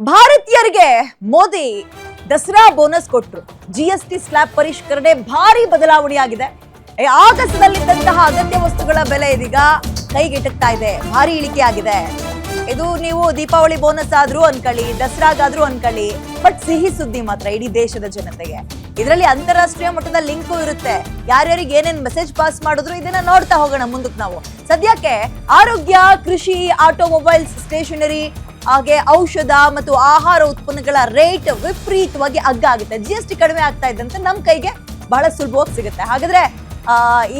ಭಾರತೀಯರಿಗೆ ಮೋದಿ ದಸರಾ ಬೋನಸ್ ಕೊಟ್ಟರು G S T slab ಪರಿಷ್ಕರಣೆ ಭಾರಿ ಬದಲಾವಣೆಯಾಗಿದೆ. ಏ, ಆಗಸದಲ್ಲಿದ್ದಂತಹ ಅಗತ್ಯ ವಸ್ತುಗಳ ಬೆಲೆ ಇದೀಗ ಕೈಗೆಟಕ್ತಾ ಇದೆ. ಭಾರಿ ಇಳಿಕೆ ಆಗಿದೆ ಇದು ನೀವು ದೀಪಾವಳಿ ಬೋನಸ್ ಆದ್ರೂ ಅನ್ಕೊಳ್ಳಿ ದಸರಾಗಾದ್ರೂ ಅನ್ಕೊಳ್ಳಿ ಬಟ್ ಸಿಹಿ ಸುದ್ದಿ ಮಾತ್ರ ಇಡೀ ದೇಶದ ಜನತೆಗೆ. ಇದರಲ್ಲಿ ಅಂತಾರಾಷ್ಟ್ರೀಯ ಮಟ್ಟದ ಲಿಂಕು ಇರುತ್ತೆ. ಯಾರ್ಯಾರಿಗೆ ಏನೇನ್ ಮೆಸೇಜ್ ಪಾಸ್ ಮಾಡಿದ್ರು ಇದನ್ನ ನೋಡ್ತಾ ಹೋಗೋಣ ಮುಂದಕ್ಕೆ ನಾವು. ಸದ್ಯಕ್ಕೆ ಆರೋಗ್ಯ ಕೃಷಿ ಆಟೋಮೊಬೈಲ್ಸ್ ಸ್ಟೇಷನರಿ ಹಾಗೆ ಔಷಧ ಮತ್ತು ಆಹಾರ ಉತ್ಪನ್ನಗಳ ರೇಟ್ ವಿಪರೀತವಾಗಿ ಅಗ್ಗ ಆಗುತ್ತೆ ಜಿ ಎಸ್ ಟಿ ಕಡಿಮೆ ಆಗ್ತಾ ಇದ್ದಂತೆ ನಮ್ಮ ಕೈಗೆ ಬಹಳ ಸುಲಭವಾಗಿ ಸಿಗುತ್ತೆ. ಹಾಗಾದ್ರೆ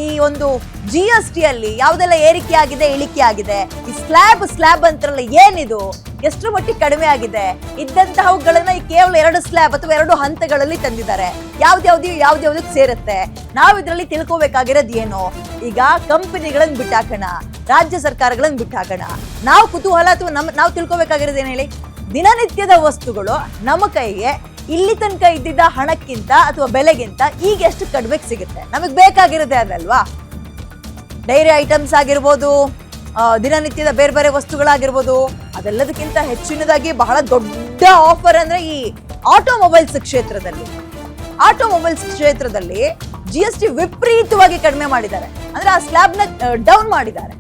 ಈ ಒಂದು ಜಿ ಎಸ್ ಟಿ ಅಲ್ಲಿ ಯಾವ್ದೆಲ್ಲ ಏರಿಕೆ ಆಗಿದೆ, ಇಳಿಕೆ ಆಗಿದೆ, ಈ ಸ್ಲ್ಯಾಬ್ ಸ್ಲ್ಯಾಬ್ ಅಂತಾರಲ್ಲ ಏನಿದು? ಎಷ್ಟು ಮಟ್ಟಿಗೆ ಕಡಿಮೆ ಆಗಿದೆ? ಇದ್ದಂತಹವುಗಳನ್ನ ಈ ಕೇವಲ ಎರಡು ಸ್ಲ್ಯಾಬ್ ಅಥವಾ ಎರಡು ಹಂತಗಳಲ್ಲಿ ತಂದಿದ್ದಾರೆ. ಯಾವ್ದ್ಯಾವ್ದು ಯಾವ್ದ್ಯಾವ್ದಕ್ಕೆ ಸೇರುತ್ತೆ? ನಾವು ಇದರಲ್ಲಿ ತಿಳ್ಕೊಬೇಕಾಗಿರೋದು ಏನು? ಈಗ ಕಂಪನಿಗಳನ್ನ ಬಿಟ್ಟಾಕೋಣ. ರಾಜ್ಯ ಸರ್ಕಾರಗಳನ್ನ ಬಿಟ್ಟಾಕೋಣ. ನಾವು ಕುತೂಹಲ ಅಥವಾ ನಮ್, ನಾವು ತಿಳ್ಕೊಬೇಕಾಗಿರೋದು ಏನ್ ಹೇಳಿ? ದಿನನಿತ್ಯದ ವಸ್ತುಗಳು ನಮ್ಮ ಕೈಗೆ ಇಲ್ಲಿ ತನಕ ಇದ್ದಿದ್ದ ಹಣಕ್ಕಿಂತ ಅಥವಾ ಬೆಲೆಗಿಂತ ಈಗ ಎಷ್ಟು ಕಡಿಮೆಗೆ ಸಿಗುತ್ತೆ? ನಮಗೆ ಬೇಕಾಗಿರುತ್ತೆ ಅದಲ್ವಾ? ಡೈರಿ ಐಟಮ್ಸ್ ಆಗಿರ್ಬೋದು ದಿನನಿತ್ಯದ ಬೇರೆ ಬೇರೆ ವಸ್ತುಗಳಾಗಿರ್ಬೋದು, ಅದೆಲ್ಲದಕ್ಕಿಂತ ಹೆಚ್ಚಿನದಾಗಿ ಬಹಳ ದೊಡ್ಡ ಆಫರ್ ಅಂದ್ರೆ ಈ ಆಟೋಮೊಬೈಲ್ಸ್ ಕ್ಷೇತ್ರದಲ್ಲಿ. ಆಟೋಮೊಬೈಲ್ಸ್ ಕ್ಷೇತ್ರದಲ್ಲಿ ಜಿ ಎಸ್ ಟಿ ವಿಪರೀತವಾಗಿ ಕಡಿಮೆ ಮಾಡಿದ್ದಾರೆ. ಅಂದ್ರೆ ಆ ಸ್ಲ್ಯಾಬ್ನ ಡೌನ್ ಮಾಡಿದ್ದಾರೆ.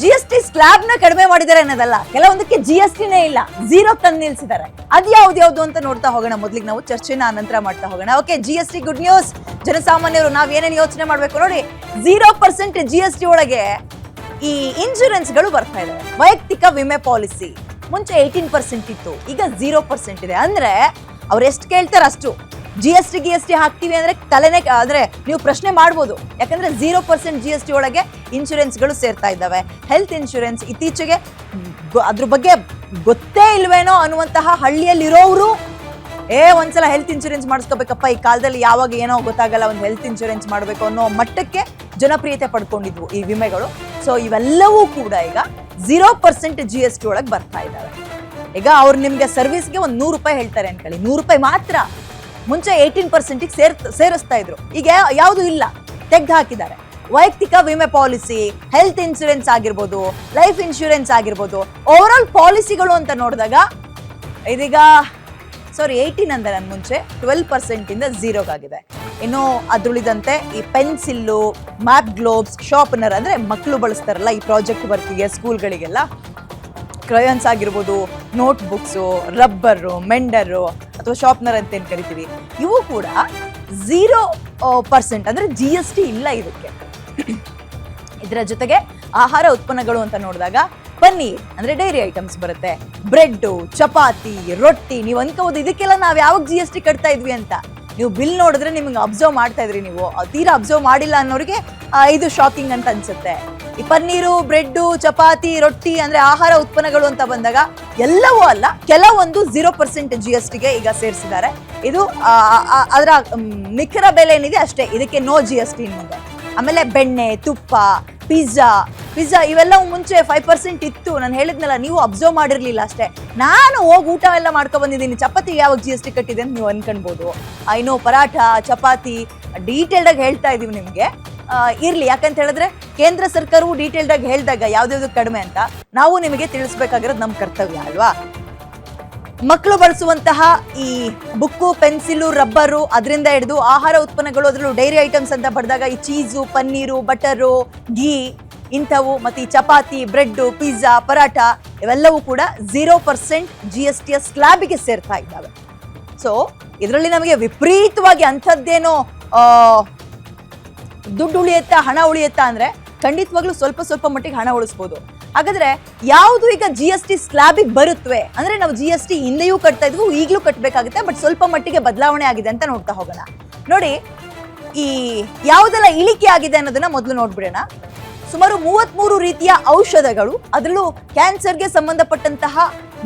ಜಿ ಎಸ್ ಟಿ ಸ್ಲ್ಯಾಬ್ನ ಕಡಿಮೆ ಮಾಡಿದ್ದಾರೆ ಅನ್ನೋದಲ್ಲ, ಕೆಲವೊಂದಕ್ಕೆ ಜಿ ಎಸ್ ಟಿನೇ ಇಲ್ಲ ಝೀರೋ ತಂದು ನಿಲ್ಸಿದ್ದಾರೆ. ಅದು ಯಾವ್ದು ಅಂತ ನೋಡ್ತಾ ಹೋಗೋಣ, ಮೊದ್ಲಿಗೆ ನಾವು ಚರ್ಚೆನ ಅನಂತರ ಮಾಡ್ತಾ ಹೋಗೋಣ. Okay G S T good news ಜನಸಾಮಾನ್ಯರು ನಾವ್ ಏನೇನು ಯೋಚನೆ ಮಾಡ್ಬೇಕು ನೋಡಿ zero percent G S T ಒಳಗೆ ಈ ಇನ್ಶೂರೆನ್ಸ್ಗಳು ಬರ್ತಾ ಇದಾವೆ. ವೈಯಕ್ತಿಕ ವಿಮೆ ಪಾಲಿಸಿ, ಮುಂಚೆ ಏಯ್ಟೀನ್ ಪರ್ಸೆಂಟ್ ಇತ್ತು, ಈಗ ಝೀರೋ ಪರ್ಸೆಂಟ್ ಇದೆ. ಅಂದ್ರೆ ಅವ್ರು ಎಷ್ಟು ಕೇಳ್ತಾರೆ ಅಷ್ಟು. ಜಿ ಎಸ್ ಟಿ ಗಿ ಎಸ್ ಟಿ ಹಾಕ್ತೀವಿ ಅಂದ್ರೆ ತಲೆನೇ, ಅಂದ್ರೆ ನೀವು ಪ್ರಶ್ನೆ ಮಾಡ್ಬೋದು. ಯಾಕಂದ್ರೆ zero percent G S T ಒಳಗೆ ಇನ್ಶೂರೆನ್ಸ್ಗಳು ಸೇರ್ತಾ ಇದ್ದಾವೆ. ಹೆಲ್ತ್ ಇನ್ಶೂರೆನ್ಸ್ ಇತ್ತೀಚೆಗೆ ಅದ್ರ ಬಗ್ಗೆ ಗೊತ್ತೇ ಇಲ್ವೇನೋ ಅನ್ನುವಂತಹ ಹಳ್ಳಿಯಲ್ಲಿರೋರು ಏ, ಒಂದ್ಸಲ ಹೆಲ್ತ್ ಇನ್ಶೂರೆನ್ಸ್ ಮಾಡಿಸ್ಕೋಬೇಕಪ್ಪ, ಈ ಕಾಲದಲ್ಲಿ ಯಾವಾಗ ಏನೋ ಗೊತ್ತಾಗಲ್ಲ, ಒಂದು ಹೆಲ್ತ್ ಇನ್ಶೂರೆನ್ಸ್ ಮಾಡಬೇಕು ಅನ್ನೋ ಮಟ್ಟಕ್ಕೆ ಜನಪ್ರಿಯತೆ ಪಡ್ಕೊಂಡಿದ್ವು ಈ ವಿಮೆಗಳು. ಸೊ ಇವೆಲ್ಲವೂ ಕೂಡ ಈಗ zero percent G S T ಒಳಗೆ ಬರ್ತಾ ಇದ್ದಾವೆ. ಈಗ ಅವ್ರು ನಿಮಗೆ ಸರ್ವಿಸ್ಗೆ ಒಂದು ನೂರು ರೂಪಾಯಿ ಹೇಳ್ತಾರೆ ಅನ್ಕೊಳ್ಳಿ ನೂರು ರೂಪಾಯಿ ಮಾತ್ರ. ಮುಂಚೆ ಏಯ್ಟೀನ್ ಪರ್ಸೆಂಟಿಗೆ ಸೇರ್ ಸೇರಿಸ್ತಾ ಇದ್ರು. ಈಗ ಯಾವುದು ಇಲ್ಲ. ತೆಗ್ದು ಹಾಕಿದ್ದಾರೆ. ವೈಯಕ್ತಿಕ ವಿಮೆ ಪಾಲಿಸಿ ಹೆಲ್ತ್ ಇನ್ಶೂರೆನ್ಸ್ ಆಗಿರ್ಬೋದು ಲೈಫ್ ಇನ್ಶೂರೆನ್ಸ್ ಆಗಿರ್ಬೋದು ಓವರ್ ಆಲ್ ಪಾಲಿಸಿಗಳು ಅಂತ ನೋಡಿದಾಗ ಇದೀಗ ಸಾರಿ ಏಯ್ಟೀನ್ ಅಂದರೆ ನನ್ನ ಮುಂಚೆ ಟ್ವೆಲ್ ಪರ್ಸೆಂಟಿಂದ ಝೀರೋಗಾಗಿದೆ ಇನ್ನು ಅದ್ರುಳಿದಂತೆ ಈ ಪೆನ್ಸಿಲ್ಲು, ಮ್ಯಾಪ್ ಗ್ಲೋಬ್ಸ್ ಶಾರ್ಪನರ್ ಅಂದರೆ ಮಕ್ಕಳು ಬಳಸ್ತಾರಲ್ಲ ಈ ಪ್ರಾಜೆಕ್ಟ್ ವರ್ಕಿಗೆ ಸ್ಕೂಲ್ಗಳಿಗೆಲ್ಲ ಕ್ರಯನ್ಸ್ ಆಗಿರ್ಬೋದು ನೋಟ್ಬುಕ್ಸು ರಬ್ಬರು ಮೆಂಡರು ಅಥವಾ ಶಾರ್ಪ್ನರ್ ಅಂತ ಏನು ಕರಿತೀವಿ? ಇವು ಕೂಡ ಝೀರೋ ಪರ್ಸೆಂಟ್ ಅಂದ್ರೆ ಜಿ ಎಸ್ ಟಿ ಇಲ್ಲ ಇದಕ್ಕೆ. ಇದರ ಜೊತೆಗೆ ಆಹಾರ ಉತ್ಪನ್ನಗಳು ಅಂತ ನೋಡಿದಾಗ ಪನ್ನೀರ್ ಅಂದ್ರೆ ಡೈರಿ ಐಟಮ್ಸ್ ಬರುತ್ತೆ. ಬ್ರೆಡ್ಡು ಚಪಾತಿ, ರೊಟ್ಟಿ, ನೀವು ಅನ್ಕೋಬಹುದು ಇದಕ್ಕೆಲ್ಲ ನಾವು ಯಾವಾಗ ಜಿ ಎಸ್ ಟಿ ಕಟ್ತಾ ಇದ್ವಿ ಅಂತ? ನೀವು ಬಿಲ್ ನೋಡಿದ್ರೆ ನಿಮ್ಗೆ ಅಬ್ಸರ್ವ್ ಮಾಡ್ತಾ ಇದ್ರಿ ನೀವು. ತೀರಾ ಅಬ್ಸರ್ವ್ ಮಾಡಿಲ್ಲ ಅನ್ನೋರಿಗೆ ಇದು ಶಾಕಿಂಗ್ ಅಂತ ಅನ್ಸುತ್ತೆ. ಈ ಪನ್ನೀರು ಬ್ರೆಡ್ ಚಪಾತಿ, ರೊಟ್ಟಿ ಅಂದ್ರೆ ಆಹಾರ ಉತ್ಪನ್ನಗಳು ಅಂತ ಬಂದಾಗ ಎಲ್ಲವೂ ಅಲ್ಲ, ಕೆಲವೊಂದು ಝೀರೋ ಪರ್ಸೆಂಟ್ ಜಿ ಎಸ್ ಟಿಗೆ ಈಗ ಸೇರಿಸಿದ್ದಾರೆ. ಇದು ಅದರ ನಿಖರ ಬೆಲೆ ಏನಿದೆ ಅಷ್ಟೇ. ಇದಕ್ಕೆ ನೋ ಜಿ ಎಸ್ ಟಿ ಆಮೇಲೆ ಬೆಣ್ಣೆ, ತುಪ್ಪ ಪಿಜ್ಜಾ ಪಿಜ್ಜಾ ಇವೆಲ್ಲ ಮುಂಚೆ ಫೈವ್ ಪರ್ಸೆಂಟ್ ಇತ್ತು. ನಾನು ಹೇಳಿದ್ನಲ್ಲ, ನೀವು ಅಬ್ಸರ್ವ್ ಮಾಡಿರ್ಲಿಲ್ಲ ಅಷ್ಟೇ. ನಾನು ಹೋಗಿ ಊಟ ಎಲ್ಲ ಮಾಡ್ಕೊ ಬಂದಿದ್ದೀನಿ. ಚಪಾತಿ ಯಾವಾಗ ಜಿ ಎಸ್ ಟಿ ಕಟ್ಟಿದೆ ಅಂತ ನೀವು ಅನ್ಕೊಳ್ಬೋದು ಐ ನೋ ಪರಾಠ, ಚಪಾತಿ ಡೀಟೇಲ್ಡ್ ಆಗಿ ಹೇಳ್ತಾ ಇದೀವಿ ನಿಮಗೆ. ಇರ್ಲಿ, ಯಾಕಂತ ಹೇಳಿದ್ರೆ ಕೇಂದ್ರ ಸರ್ಕಾರವು ಡೀಟೇಲ್ಡ್ ಆಗಿ ಹೇಳಿದಾಗ ಯಾವ್ದಾವ್ದು ಕಡಿಮೆ ಅಂತ ನಾವು ನಿಮಗೆ ತಿಳಿಸ್ಬೇಕಾಗಿರೋದು ನಮ್ಮ ಕರ್ತವ್ಯ, ಅಲ್ವಾ? ಮಕ್ಕಳು ಬಳಸುವಂತಹ ಈ ಬುಕ್ಕು, ಪೆನ್ಸಿಲು, ರಬ್ಬರು, ಅದರಿಂದ ಹಿಡಿದು ಆಹಾರ ಉತ್ಪನ್ನಗಳು, ಅದರಲ್ಲೂ ಡೈರಿ ಐಟಮ್ಸ್ ಅಂತ ಬರೆದಾಗ ಈ ಚೀಸು, ಪನ್ನೀರು, ಬಟರು, ಘೀ ಇಂಥವು ಮತ್ತು ಈ ಚಪಾತಿ, ಬ್ರೆಡ್ಡು, ಪಿಜ್ಜಾ ಪರಾಟ ಇವೆಲ್ಲವೂ ಕೂಡ ಝೀರೋ ಪರ್ಸೆಂಟ್ ಜಿ ಎಸ್ ಟಿಯ ಸ್ಲ್ಯಾಬಿಗೆ ಸೇರ್ತಾ ಇದ್ದಾವೆ. ಸೊ ಇದರಲ್ಲಿ ನಮಗೆ ವಿಪರೀತವಾಗಿ ಅಂಥದ್ದೇನೋ ದುಡ್ಡು ಉಳಿಯುತ್ತಾ, ಹಣ ಉಳಿಯುತ್ತಾ ಅಂದರೆ ಖಂಡಿತವಾಗ್ಲೂ ಸ್ವಲ್ಪ ಸ್ವಲ್ಪ ಮಟ್ಟಿಗೆ ಹಣ ಉಳಿಸ್ಬೋದು. ಹಾಗಾದ್ರೆ ಯಾವುದು ಈಗ ಜಿ ಎಸ್ ಟಿ ಸ್ಲ್ಯಾಬಿಗೆ ಬರುತ್ತವೆ ಅಂದ್ರೆ ನಾವು ಜಿ ಎಸ್ ಟಿ ಹಿಂದೆಯೂ ಕಟ್ತಾ ಇದ್ವು, ಈಗಲೂ ಕಟ್ಟಬೇಕಾಗುತ್ತೆ ಬಟ್ ಸ್ವಲ್ಪ ಮಟ್ಟಿಗೆ ಬದಲಾವಣೆ ಆಗಿದೆ ಅಂತ ನೋಡ್ತಾ ಹೋಗೋಣ. ನೋಡಿ, ಈ ಯಾವುದೆಲ್ಲ ಇಳಿಕೆ ಆಗಿದೆ ಅನ್ನೋದನ್ನ ಮೊದಲು ನೋಡ್ಬಿಡೋಣ. ಸುಮಾರು ಮೂವತ್ಮೂರು ರೀತಿಯ ಔಷಧಗಳು, ಅದರಲ್ಲೂ ಕ್ಯಾನ್ಸರ್ಗೆ ಸಂಬಂಧಪಟ್ಟಂತಹ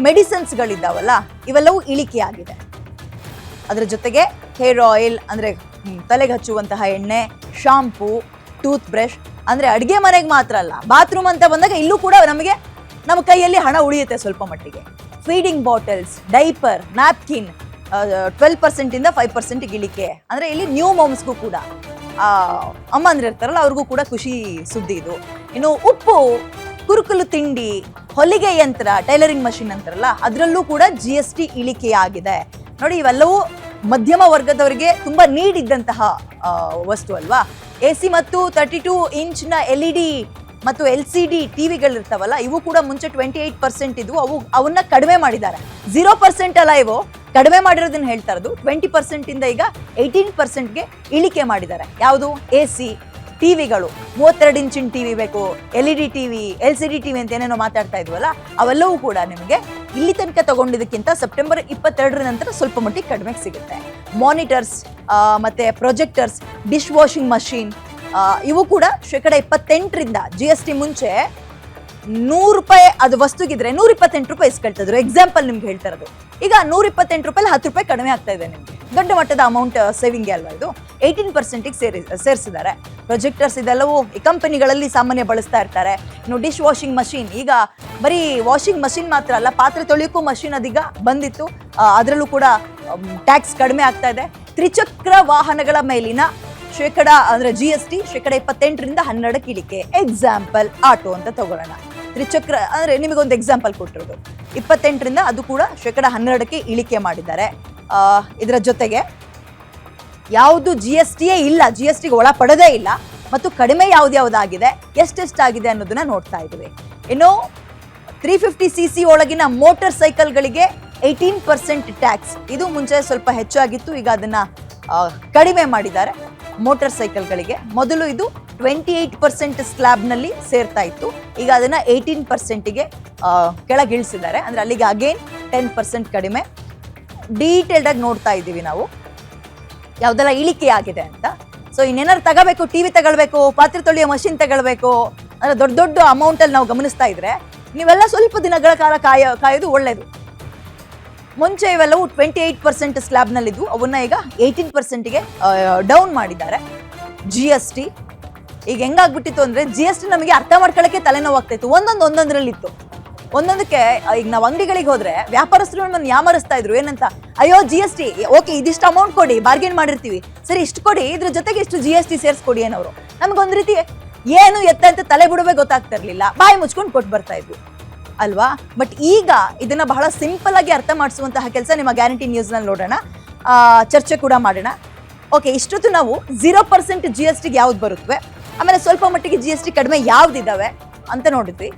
ಮೆಡಿಸಿನ್ಸ್ಗಳಿದ್ದಾವಲ್ಲ ಇವೆಲ್ಲವೂ ಇಳಿಕೆ ಆಗಿದೆ. ಅದರ ಜೊತೆಗೆ ಹೇರ್ ಆಯಿಲ್ ಅಂದರೆ ತಲೆಗೆ ಹಚ್ಚುವಂತಹ ಎಣ್ಣೆ ಶಾಂಪೂ ಟೂತ್ ಬ್ರಷ್ ಅಂದ್ರೆ ಅಡಿಗೆ ಮನೆಗೆ ಮಾತ್ರ ಅಲ್ಲ ಬಾತ್ರೂಮ್ ಅಂತ ಬಂದಾಗ ಇಲ್ಲೂ ಕೂಡ ನಮಗೆ ನಮ್ಮ ಕೈಯಲ್ಲಿ ಹಣ ಉಳಿಯುತ್ತೆ ಸ್ವಲ್ಪ ಮಟ್ಟಿಗೆ. Feeding bottles diaper napkin twelve ಪರ್ಸೆಂಟಿಂದ five percent ಇಳಿಕೆ. ಅಂದರೆ ಇಲ್ಲಿ ನ್ಯೂ ಮೋಮ್ಸ್ಗೂ ಕೂಡ ಆ, ಅಮ್ಮಂದ್ರೆ ಇರ್ತಾರಲ್ಲ ಅವ್ರಿಗೂ ಕೂಡ ಖುಷಿ ಸುದ್ದಿ ಇದು. ಇನ್ನು ಉಪ್ಪು ಕುರುಕುಲು ತಿಂಡಿ ಹೊಲಿಗೆ ಯಂತ್ರ ಟೈಲರಿಂಗ್ ಮಷಿನ್ ಅಂತಾರಲ್ಲ ಅದರಲ್ಲೂ ಕೂಡ ಜಿ ಎಸ್ ಟಿ ಇಳಿಕೆಯಾಗಿದೆ. ನೋಡಿ ಇವೆಲ್ಲವೂ ಮಧ್ಯಮ ವರ್ಗದವರಿಗೆ ತುಂಬ ನೀಡಿದ್ದಂತಹ ವಸ್ತು ಅಲ್ವಾ? ಎ ಸಿ ಮತ್ತು ತರ್ಟಿ ಟೂ ಇಂಚ್ನ ಎಲ್ ಇ ಡಿ ಮತ್ತು ಎಲ್ ಸಿ ಡಿ ಟಿವಿಗಳಿರ್ತಾವಲ್ಲ ಇವು ಕೂಡ ಮುಂಚೆ ಟ್ವೆಂಟಿ ಏಯ್ಟ್ ಪರ್ಸೆಂಟ್ ಇದ್ವು. ಅವು, ಅವನ್ನ ಕಡಿಮೆ ಮಾಡಿದ್ದಾರೆ. ಝೀರೋ ಪರ್ಸೆಂಟ್ ಅಲ್ಲ ಇವು. ಕಡಿಮೆ ಮಾಡಿರೋದನ್ನ ಹೇಳ್ತಾ ಇರೋದು. ಟ್ವೆಂಟಿ ಪರ್ಸೆಂಟ್ ಇಂದ ಈಗ ಏಯ್ಟೀನ್ ಪರ್ಸೆಂಟ್ಗೆ ಇಳಿಕೆ ಮಾಡಿದ್ದಾರೆ. ಯಾವುದು? ಎ ಸಿ ಟಿವಿಗಳು ಮೂವತ್ತೆರಡು ಇಂಚಿನ ಟಿವಿ ಬೇಕು. L E D TV L C D TV ಅಂತ ಏನೇನೋ ಮಾತಾಡ್ತಾ ಇದ್ವಲ್ಲ, ಅವೆಲ್ಲವೂ ಕೂಡ ನಿಮಗೆ ಇಲ್ಲಿ ತನಕ ತಗೊಂಡಿದ್ದಕ್ಕಿಂತ ಸೆಪ್ಟೆಂಬರ್ ಇಪ್ಪತ್ತೆರಡರ ನಂತರ ಸ್ವಲ್ಪ ಮಟ್ಟಿಗೆ ಕಡಿಮೆಗೆ ಸಿಗುತ್ತೆ. ಮಾನಿಟರ್ಸ್ ಮತ್ತು ಪ್ರೊಜೆಕ್ಟರ್ಸ್ ಡಿಶ್ ವಾಷಿಂಗ್ ಮಷೀನ್ ಇವು ಕೂಡ ಶೇಕಡ ಇಪ್ಪತ್ತೆಂಟರಿಂದ ಜಿ ಎಸ್ ಟಿ ಮುಂಚೆ ನೂರು ರೂಪಾಯಿ ಅದು ವಸ್ತುಗಿದ್ರೆ ನೂರ ಇಪ್ಪತ್ತೆಂಟು ರೂಪಾಯಿ ಇಸ್ಕೊಳ್ತಿದ್ರು. ಎಕ್ಸಾಂಪಲ್ ನಿಮ್ಗೆ ಹೇಳ್ತಾ ಇರೋದು. ಈಗ ನೂರ ಇಪ್ಪತ್ತೆಂಟು ರೂಪಾಯಿ ಹತ್ತು ರೂಪಾಯಿ ಕಡಿಮೆ ಆಗ್ತಾ ಇದೆ ನಿಮಗೆ. ದೊಡ್ಡ ಮಟ್ಟದ ಅಮೌಂಟ್ ಸೇವಿಂಗ್ ಅಲ್ವಾ ಇದು? ಏಯ್ಟೀನ್ ಪರ್ಸೆಂಟಿಗೆ ಸೇರಿ ಸೇರಿಸಿದ್ದಾರೆ. ಪ್ರೊಜೆಕ್ಟರ್ಸ್ ಇದೆಲ್ಲವೂ ಈ ಕಂಪನಿಗಳಲ್ಲಿ ಸಾಮಾನ್ಯ ಬಳಸ್ತಾ ಇರ್ತಾರೆ. ಇನ್ನು ಡಿಶ್ ವಾಷಿಂಗ್ ಮಷೀನ್ ಈಗ ಬರೀ ವಾಷಿಂಗ್ ಮಷೀನ್ ಮಾತ್ರ ಅಲ್ಲ, ಪಾತ್ರೆ ತೊಳೆಯೋಕ್ಕೂ ಮಷೀನ್ ಅದೀಗ ಬಂದಿತ್ತು. ಅದರಲ್ಲೂ ಕೂಡ ಟ್ಯಾಕ್ಸ್ ಕಡಿಮೆ ಆಗ್ತಾ ಇದೆ. ತ್ರಿಚಕ್ರ ವಾಹನಗಳ ಮೇಲಿನ ಶೇಕಡ, ಅಂದ್ರೆ ಜಿ ಎಸ್ ಟಿ ಶೇಕಡ ಇಪ್ಪತ್ತೆಂಟರಿಂದ ಹನ್ನೆರಡಕ್ಕೆ ಇಳಿಕೆ. ಎಕ್ಸಾಂಪಲ್ ಆಟೋ ಅಂತ ತಗೊಳ್ಳೋಣ. ತ್ರಿಚಕ್ರ, ಅಂದ್ರೆ ನಿಮಗೊಂದು ಎಕ್ಸಾಂಪಲ್ ಕೊಟ್ಟಿರೋದು. ಇಪ್ಪತ್ತೆಂಟರಿಂದ ಅದು ಕೂಡ ಶೇಕಡ ಹನ್ನೆರಡಕ್ಕೆ ಇಳಿಕೆ ಮಾಡಿದ್ದಾರೆ. ಇದರ ಜೊತೆಗೆ ಯಾವುದು ಜಿ ಎಸ್ ಟಿಯೇ ಇಲ್ಲ ಜಿ ಎಸ್ ಟಿಗೆ ಒಳಪಡದೇ ಇಲ್ಲ, ಮತ್ತು ಕಡಿಮೆ ಯಾವ್ದ್ಯಾವ್ದಾಗಿದೆ ಎಷ್ಟೆಷ್ಟಾಗಿದೆ ಅನ್ನೋದನ್ನ ನೋಡ್ತಾ ಇದ್ದೀವಿ ಇನ್ನು ತ್ರೀ ಫಿಫ್ಟಿ ಸಿ ಸಿ ಒಳಗಿನ ಮೋಟರ್ ಸೈಕಲ್ಗಳಿಗೆ ಏಯ್ಟೀನ್ ಪರ್ಸೆಂಟ್ ಟ್ಯಾಕ್ಸ್ ಇದು ಮುಂಚೆ ಸ್ವಲ್ಪ ಹೆಚ್ಚಾಗಿತ್ತು, ಈಗ ಅದನ್ನ ಕಡಿಮೆ ಮಾಡಿದ್ದಾರೆ ಮೋಟರ್ ಸೈಕಲ್ಗಳಿಗೆ ಮೊದಲು ಇದು ಟ್ವೆಂಟಿ ಏಯ್ಟ್ ಪರ್ಸೆಂಟ್ ಸ್ಲ್ಯಾಬ್ನಲ್ಲಿ ಸೇರ್ತಾ ಇತ್ತು. ಈಗ ಅದನ್ನು ಏಯ್ಟೀನ್ ಪರ್ಸೆಂಟಿಗೆ ಕೆಳಗಿಳಿಸಿದ್ದಾರೆ. ಅಂದರೆ ಅಲ್ಲಿಗೆ ಅಗೇನ್ ಟೆನ್ ಪರ್ಸೆಂಟ್ ಕಡಿಮೆ. ಡೀಟೇಲ್ಡಾಗಿ ನೋಡ್ತಾ ಇದ್ದೀವಿ ನಾವು. ಯಾವುದೆಲ್ಲ ಇಳಿಕೆ ಆಗಿದೆ ಅಂತ. ಸೊ ಇನ್ನೇನಾದ್ರು ತಗೋಬೇಕು ಟಿವಿ ತಗೊಳ್ಬೇಕು, ಪಾತ್ರೆ ತೊಳೆಯೋ ಮಷಿನ್ ತಗೊಳ್ಬೇಕು, ಅಂದರೆ ದೊಡ್ಡ ದೊಡ್ಡ ಅಮೌಂಟಲ್ಲಿ ನಾವು ಗಮನಿಸ್ತಾ ಇದ್ರೆ, ನೀವೆಲ್ಲ ಸ್ವಲ್ಪ ದಿನಗಳ ಕಾಲ ಕಾಯ, ಕಾಯೋದು ಒಳ್ಳೆಯದು ಮುಂಚೆ ಇವೆಲ್ಲವೂ ಟ್ವೆಂಟಿ ಏಯ್ಟ್ ಪರ್ಸೆಂಟ್ ಸ್ಲ್ಯಾಬ್ನಲ್ಲಿದ್ದವು ಅವನ್ನ ಈಗ ಏಯ್ಟೀನ್ ಪರ್ಸೆಂಟಿಗೆ ಡೌನ್ ಮಾಡಿದ್ದಾರೆ. ಜಿ ಎಸ್ ಟಿ ಈಗ ಹೆಂಗಾಗ್ಬಿಟ್ಟಿತ್ತು ಅಂದ್ರೆ ಜಿ ಎಸ್ ಟಿ ನಮಗೆ ಅರ್ಥ ಮಾಡ್ಕೊಳ್ಳೋಕೆ ತಲೆನೋವು ಆಗ್ತಾಯಿತ್ತು. ಒಂದೊಂದು ಒಂದೊಂದ್ರಲ್ಲಿತ್ತು. ಒಂದೊಂದಕ್ಕೆ, ಈಗ ನಾವು ಅಂಗಡಿಗಳಿಗೆ ಹೋದ್ರೆ ವ್ಯಾಪಾರಸ್ಥರು ನಮ್ಮನ್ನು ಯಾಮರಿಸ್ತಾ ಇದ್ರು, ಏನಂತ? ಅಯ್ಯೋ ಜಿ ಎಸ್ ಟಿ ಓಕೆ, ಇದಿಷ್ಟು ಅಮೌಂಟ್ ಕೊಡಿ ಬಾರ್ಗೇನ್ ಮಾಡಿರ್ತೀವಿ. ಸರಿ, ಇಷ್ಟು ಕೊಡಿ, ಇದ್ರ ಜೊತೆಗೆ ಇಷ್ಟು ಜಿ ಎಸ್ ಟಿ ಸೇರಿಸ್ಕೊಡಿ ಏನವರು ನಮ್ಗೊಂದ್ ರೀತಿ ಏನು ಎತ್ತ ಅಂತ ತಲೆ ಬಿಡುವೆ ಗೊತ್ತಾಗ್ತಾ ಇರ್ಲಿಲ್ಲ. ಬಾಯಿ ಮುಚ್ಕೊಂಡು ಕೊಟ್ಟು ಬರ್ತಾ ಇದ್ವಿ. ಅಲ್ವಾ? ಬಟ್ ಈಗ ಇದನ್ನ ಬಹಳ ಸಿಂಪಲ್ ಆಗಿ ಅರ್ಥ ಮಾಡಿಸುವಂತಹ ಕೆಲಸ ನಿಮ್ಮ ಗ್ಯಾರಂಟಿ ನ್ಯೂಸ್ನಲ್ಲಿ ನೋಡೋಣ. ಚರ್ಚೆ ಕೂಡ ಮಾಡೋಣ. ಓಕೆ, ಇಷ್ಟೊತ್ತು ನಾವು ಜೀರೋ ಪರ್ಸೆಂಟ್ ಜಿ ಎಸ್ ಟಿಗೆ ಯಾವ್ದು ಬರುತ್ತವೆ ಆಮೇಲೆ ಸ್ವಲ್ಪ ಮಟ್ಟಿಗೆ ಜಿ ಎಸ್ ಟಿ ಕಡಿಮೆ ಯಾವ್ದಿದಾವೆ ಅಂತ ನೋಡಿದ್ವಿ.